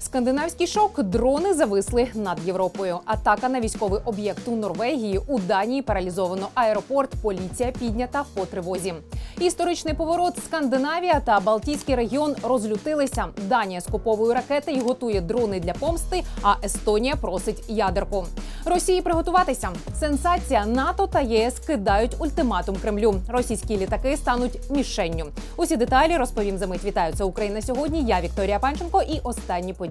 Скандинавський шок дрони зависли над Європою. Атака на військовий об'єкт у Норвегії. У Данії паралізовано аеропорт. Поліція піднята по тривозі. Історичний поворот Скандинавія та Балтійський регіон розлютилися. Данія скуповує ракети і готує дрони для помсти. А Естонія просить ядерку. Росії приготуватися. Сенсація НАТО та ЄС кидають ультиматум Кремлю. Російські літаки стануть мішенню. Усі деталі розповім за мить. Вітаю, це Україна сьогодні. Я Вікторія Панченко і останні події.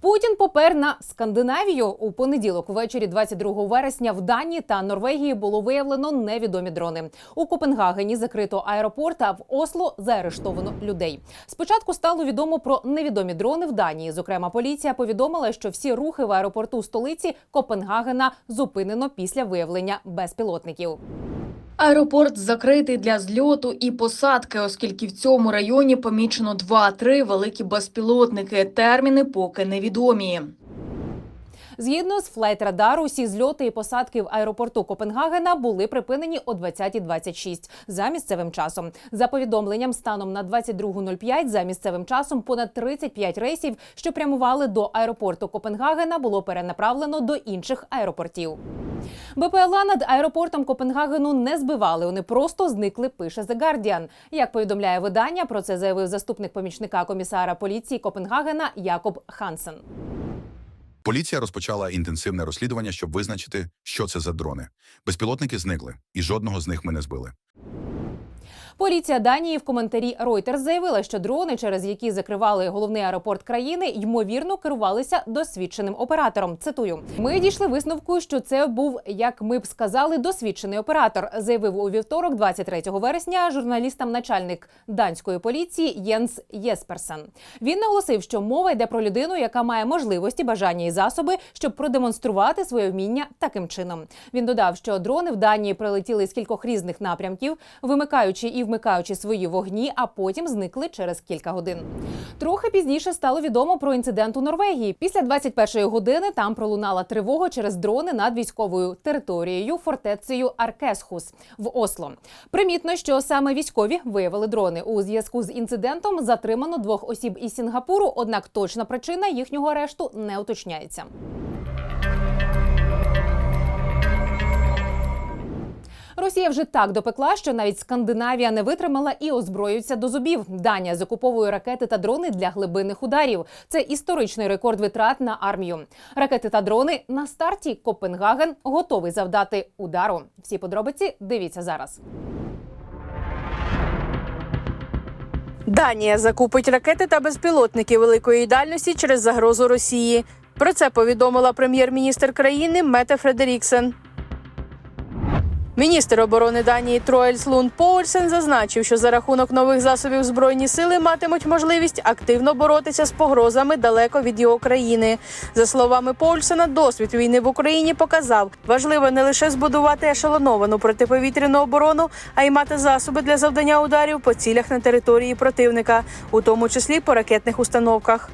Путін попер на Скандинавію у понеділок. Ввечері 22 вересня в Данії та Норвегії було виявлено невідомі дрони. У Копенгагені закрито аеропорт, а в Осло заарештовано людей. Спочатку стало відомо про невідомі дрони в Данії. Зокрема, поліція повідомила, що всі рухи в аеропорту столиці Копенгагена зупинено після виявлення безпілотників. Аеропорт закритий для зльоту і посадки, оскільки в цьому районі помічено 2-3 великі безпілотники. Терміни поки невідомі. Згідно з флайт-радару, усі зльоти і посадки в аеропорту Копенгагена були припинені о 20.26 за місцевим часом. За повідомленням, станом на 22.05 за місцевим часом понад 35 рейсів, що прямували до аеропорту Копенгагена, було перенаправлено до інших аеропортів. БПЛА над аеропортом Копенгагену не збивали. Вони просто зникли. Пише The Guardian. Як повідомляє видання, про це заявив заступник помічника комісара поліції Копенгагена Якоб Хансен. Поліція розпочала інтенсивне розслідування, щоб визначити, що це за дрони. Безпілотники зникли, і жодного з них ми не збили. Поліція Данії в коментарі Reuters заявила, що дрони, через які закривали головний аеропорт країни, ймовірно керувалися досвідченим оператором. Цитую: ми дійшли висновку, що це був, як ми б сказали, досвідчений оператор. Заявив у вівторок, 23 вересня, журналістам начальник данської поліції Єнс Єсперсен. Він наголосив, що мова йде про людину, яка має можливості, бажання і засоби, щоб продемонструвати своє вміння таким чином. Він додав, що дрони в Данії прилетіли з кількох різних напрямків, вимикаючи і вмикаючи свої вогні, а потім зникли через кілька годин. Трохи пізніше стало відомо про інцидент у Норвегії. Після 21-ї години там пролунала тривога через дрони над військовою територією фортецею Аркесхус в Осло. Примітно, що саме військові виявили дрони. У зв'язку з інцидентом затримано двох осіб із Сінгапуру, однак точна причина їхнього арешту не уточняється. Росія вже так допекла, що навіть Скандинавія не витримала і озброюється до зубів. Данія закуповує ракети та дрони для глибинних ударів. Це історичний рекорд витрат на армію. Ракети та дрони на старті. Копенгаген готовий завдати удару. Всі подробиці дивіться зараз. Данія закупить ракети та безпілотники великої дальності через загрозу Росії. Про це повідомила прем'єр-міністр країни Мете Фредеріксен. Міністр оборони Данії Троельс Лунд Поульсен зазначив, що за рахунок нових засобів збройні сили матимуть можливість активно боротися з погрозами далеко від його країни. За словами Поульсена, досвід війни в Україні показав, важливо не лише збудувати ешелоновану протиповітряну оборону, а й мати засоби для завдання ударів по цілях на території противника, у тому числі по ракетних установках.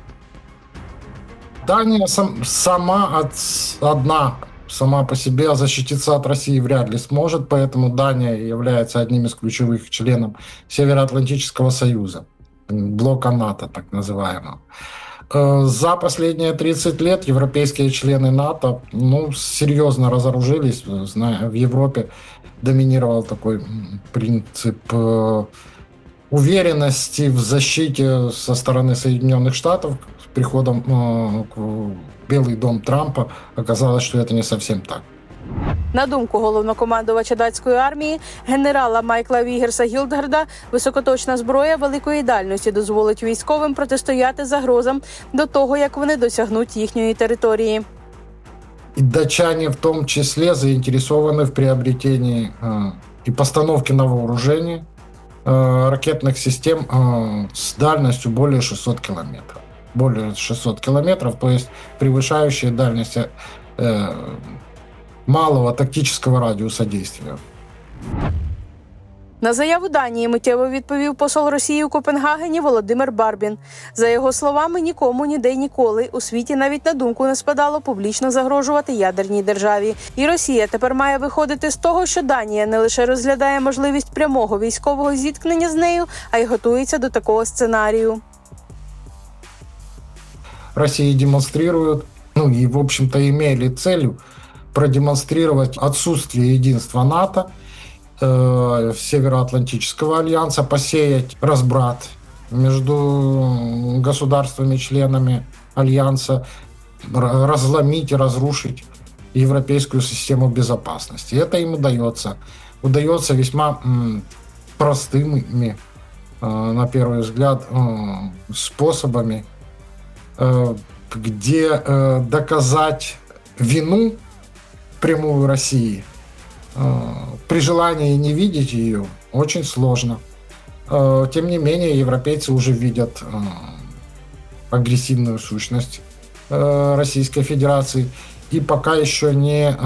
Дания сам, сама одна сама по себе защититься от России вряд ли сможет, поэтому Дания является одним из ключевых членов Североатлантического союза, блока НАТО так называемого. Э, За последние 30 лет европейские члены НАТО ну, серьезно разоружились. Зна- В Европе доминировал такой принцип э, уверенности в защите со стороны Соединенных Штатов с приходом э, к- в Белый дом Трампа оказалось, что это не совсем так. На думку головнокомандувача датської армії генерала Майкла Вігерса Гілдгарда, високоточна зброя великої дальності дозволить військовим протистояти загрозам до того, як вони досягнуть їхньої території. И датчане в том числе заинтересованы в приобретении э, и постановке на вооружение э, ракетных систем э, с дальностью более 600 километров. Более 600 километров, то есть превышающие дальность э, малого тактического радиуса действия. На заяву Данії миттєво відповів посол Росії у Копенгагені Володимир Барбін. За його словами, нікому ніде й ніколи у світі навіть на думку не спадало публічно загрожувати ядерній державі. І Росія тепер має виходити з того, що Данія не лише розглядає можливість прямого військового зіткнення з нею, а й готується до такого сценарію. Россия демонстрирует, ну и, в общем-то, имели целью продемонстрировать отсутствие единства НАТО, э, Североатлантического альянса, посеять разбрат между государствами-членами альянса, разломить и разрушить европейскую систему безопасности. Это им удается. Удается весьма простыми, э, на первый взгляд, э, способами э, где доказать вину прямую России при желании не видеть ее очень сложно. Э, Тем не менее, европейцы уже видят э, агрессивную сущность э, Российской Федерации и пока еще не,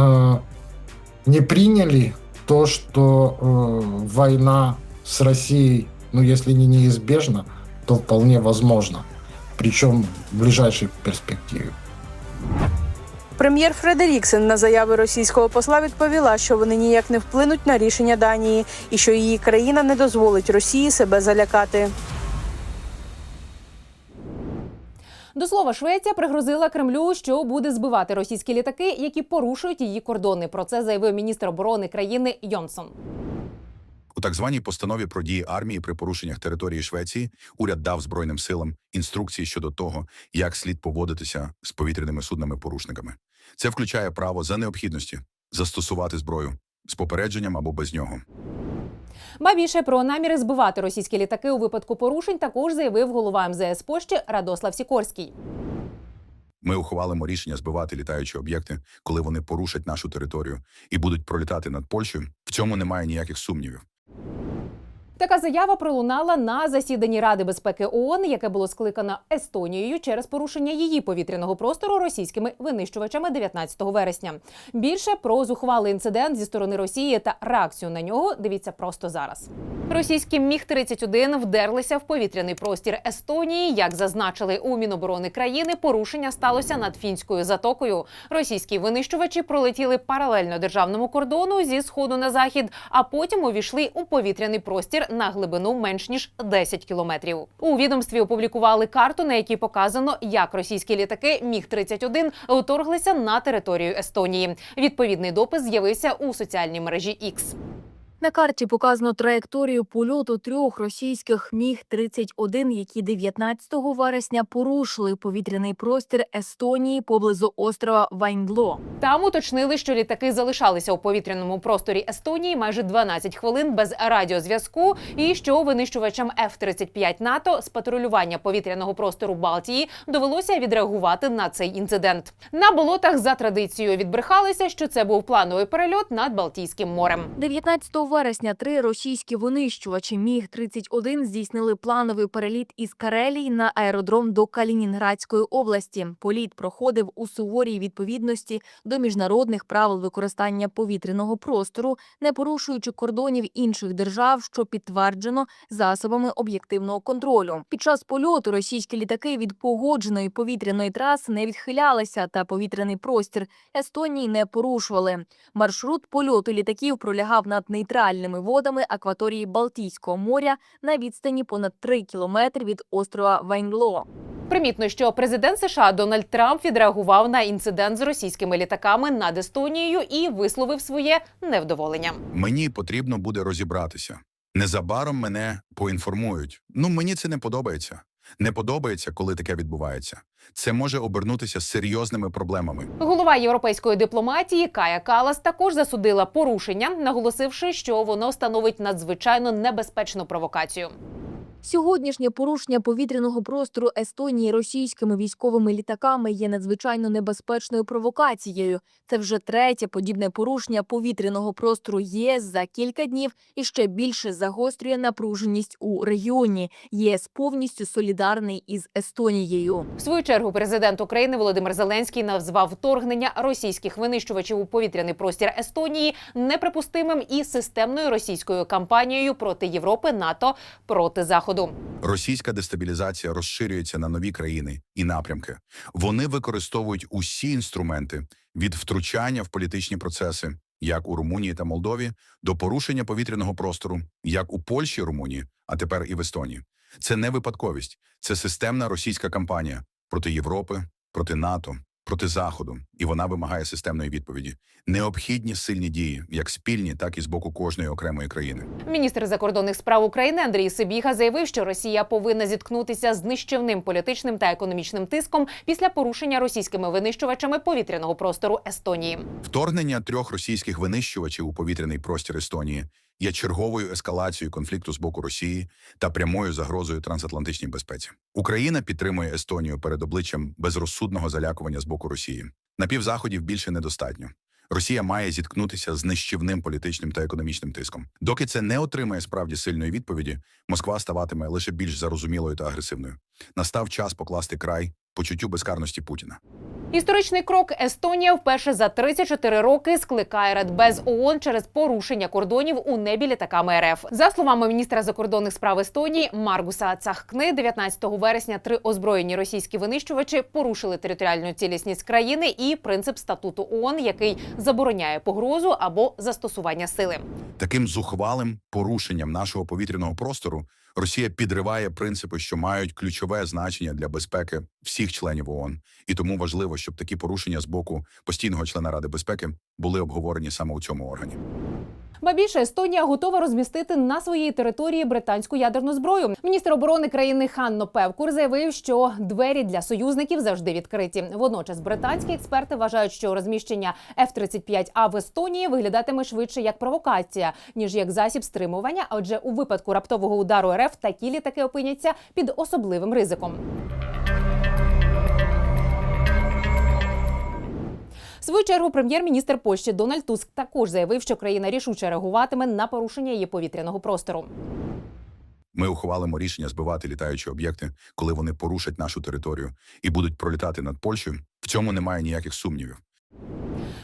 не приняли то, что война с Россией, ну если не неизбежна, то вполне возможно причем в ближайшей перспективе. Прем'єр Фредеріксен на заяви російського посла відповіла, що вони ніяк не вплинуть на рішення Данії і що її країна не дозволить Росії себе залякати. До слова, Швеція пригрозила Кремлю, що буде збивати російські літаки, які порушують її кордони. Про це заявив міністр оборони країни Йонсон. У так званій постанові про дії армії при порушеннях території Швеції уряд дав збройним силам інструкції щодо того, як слід поводитися з повітряними суднами-порушниками. Це включає право за необхідності застосувати зброю з попередженням або без нього. Ба більше про наміри збивати російські літаки у випадку порушень також заявив голова МЗС Польщі Радослав Сікорський. Ми ухвалимо рішення збивати літаючі об'єкти, коли вони порушать нашу територію і будуть пролітати над Польщею. В цьому немає ніяких сумнівів. Така заява пролунала на засіданні Ради безпеки ООН, яке було скликано Естонією через порушення її повітряного простору російськими винищувачами 19 вересня. Більше про зухвалий інцидент зі сторони Росії та реакцію на нього дивіться просто зараз. Російські міг 31 вдерлися в повітряний простір Естонії. Як зазначили у Міноборони країни, порушення сталося над фінською затокою. Російські винищувачі пролетіли паралельно державному кордону зі сходу на захід, а потім увійшли у повітряний простір на глибину менш ніж 10 кілометрів. У відомстві опублікували карту, на якій показано, як російські літаки міг 31 вторглися на територію Естонії. Відповідний допис з'явився у соціальній мережі X. На карті показано траєкторію польоту трьох російських Міг-31, які 19 вересня порушили повітряний простір Естонії поблизу острова Вайндло. Там уточнили, що літаки залишалися у повітряному просторі Естонії майже 12 хвилин без радіозв'язку, і що винищувачам F-35 НАТО з патрулювання повітряного простору Балтії довелося відреагувати на цей інцидент. На болотах за традицією відбрехалися, що це був плановий перельот над Балтійським морем. 19 вересня три російські винищувачі Міг-31 здійснили плановий переліт із Карелії на аеродром до Калінінградської області. Політ проходив у суворій відповідності до міжнародних правил використання повітряного простору, не порушуючи кордонів інших держав, що підтверджено засобами об'єктивного контролю. Під час польоту російські літаки від погодженої повітряної траси не відхилялися, та повітряний простір Естонії не порушували. Маршрут польоту літаків пролягав над нейтральними водами акваторії Балтійського моря на відстані понад 3 кілометри від острова Вайнло. Примітно, що президент США Дональд Трамп відреагував на інцидент з російськими літаками над Естонією і висловив своє невдоволення. Мені потрібно буде розібратися. Незабаром мене поінформують. Ну мені це не подобається. Не подобається, коли таке відбувається. Це може обернутися серйозними проблемами. Голова європейської дипломатії Кая Калас також засудила порушення, наголосивши, що воно становить надзвичайно небезпечну провокацію. Сьогоднішнє порушення повітряного простору Естонії російськими військовими літаками є надзвичайно небезпечною провокацією. Це вже третє подібне порушення повітряного простору ЄС за кілька днів і ще більше загострює напруженість у регіоні. ЄС повністю солідарний із Естонією. В свою чергу президент України Володимир Зеленський назвав вторгнення російських винищувачів у повітряний простір Естонії неприпустимим і системною російською кампанією проти Європи, НАТО проти Заходу. Російська дестабілізація розширюється на нові країни і напрямки. Вони використовують усі інструменти від втручання в політичні процеси, як у Румунії та Молдові, до порушення повітряного простору, як у Польщі, Румунії, а тепер і в Естонії. Це не випадковість, це системна російська кампанія проти Європи, проти НАТО, проти Заходу, і вона вимагає системної відповіді. Необхідні сильні дії, як спільні, так і з боку кожної окремої країни. Міністр закордонних справ України Андрій Сибіга заявив, що Росія повинна зіткнутися з нищівним політичним та економічним тиском після порушення російськими винищувачами повітряного простору Естонії. Вторгнення трьох російських винищувачів у повітряний простір Естонії є черговою ескалацією конфлікту з боку Росії та прямою загрозою трансатлантичній безпеці. Україна підтримує Естонію перед обличчям безрозсудного залякування з боку Росії. Напівзаходів більше недостатньо. Росія має зіткнутися з нищівним політичним та економічним тиском. Доки це не отримає справді сильної відповіді, Москва ставатиме лише більш зарозумілою та агресивною. Настав час покласти край почуттю безкарності Путіна. Історичний крок Естонія вперше за 34 роки скликає Радбез ООН через порушення кордонів у небі літаками РФ. За словами міністра закордонних справ Естонії Маргуса Цахкни, 19 вересня три озброєні російські винищувачі порушили територіальну цілісність країни і принцип статуту ООН, який забороняє погрозу або застосування сили. Таким зухвалим порушенням нашого повітряного простору Росія підриває принципи, що мають ключове значення для безпеки всіх членів ООН. І тому важливо, щоб такі порушення з боку постійного члена Ради безпеки були обговорені саме у цьому органі. Ба більше Естонія готова розмістити на своїй території британську ядерну зброю. Міністр оборони країни Ханно Певкур заявив, що двері для союзників завжди відкриті. Водночас британські експерти вважають, що розміщення F-35A в Естонії виглядатиме швидше як провокація, ніж як засіб стримування. Адже у випадку раптового удару РФ такі літаки опиняться під особливим ризиком. В свою чергу прем'єр-міністр Польщі Дональд Туск також заявив, що країна рішуче реагуватиме на порушення її повітряного простору. Ми ухвалимо рішення збивати літаючі об'єкти, коли вони порушать нашу територію і будуть пролітати над Польщею. В цьому немає ніяких сумнівів.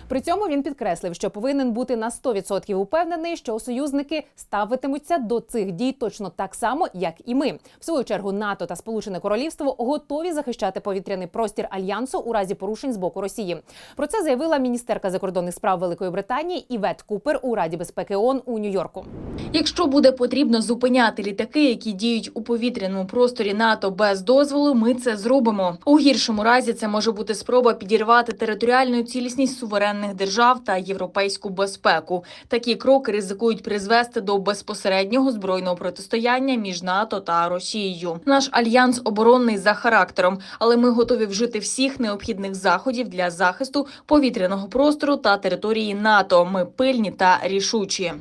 При цьому він підкреслив, що повинен бути на 100% упевнений, що союзники ставитимуться до цих дій точно так само, як і ми. В свою чергу НАТО та Сполучене Королівство готові захищати повітряний простір альянсу у разі порушень з боку Росії. Про це заявила міністерка закордонних справ Великої Британії Івет Купер у Раді безпеки ООН у Нью-Йорку. Якщо буде потрібно зупиняти літаки, які діють у повітряному просторі НАТО без дозволу, ми це зробимо. У гіршому разі це може бути спроба підірвати територіальну цілісність суверенних держав та європейську безпеку. Такі кроки ризикують призвести до безпосереднього збройного протистояння між НАТО та Росією. Наш альянс оборонний за характером, але ми готові вжити всіх необхідних заходів для захисту повітряного простору та території НАТО. Ми пильні та рішучі.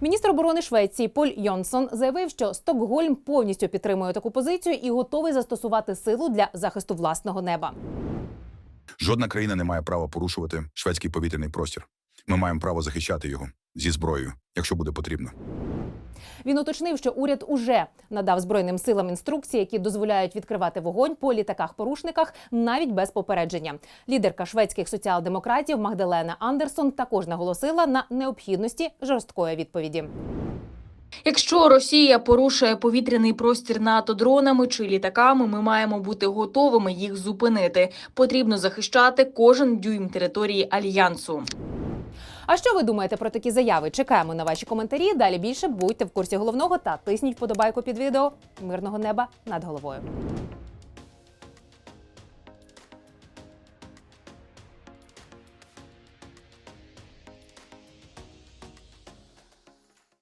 Міністр оборони Швеції Поль Йонсон заявив, що Стокгольм повністю підтримує таку позицію і готовий застосувати силу для захисту власного неба. Жодна країна не має права порушувати шведський повітряний простір. Ми маємо право захищати його зі зброєю, якщо буде потрібно. Він уточнив, що уряд уже надав збройним силам інструкції, які дозволяють відкривати вогонь по літаках-порушниках навіть без попередження. Лідерка шведських соціал-демократів Магдалена Андерсон також наголосила на необхідності жорсткої відповіді. Якщо Росія порушує повітряний простір НАТО дронами чи літаками, ми маємо бути готовими їх зупинити. Потрібно захищати кожен дюйм території альянсу. А що ви думаєте про такі заяви? Чекаємо на ваші коментарі. Далі більше будьте в курсі головного та тисніть вподобайку під відео. Мирного неба над головою.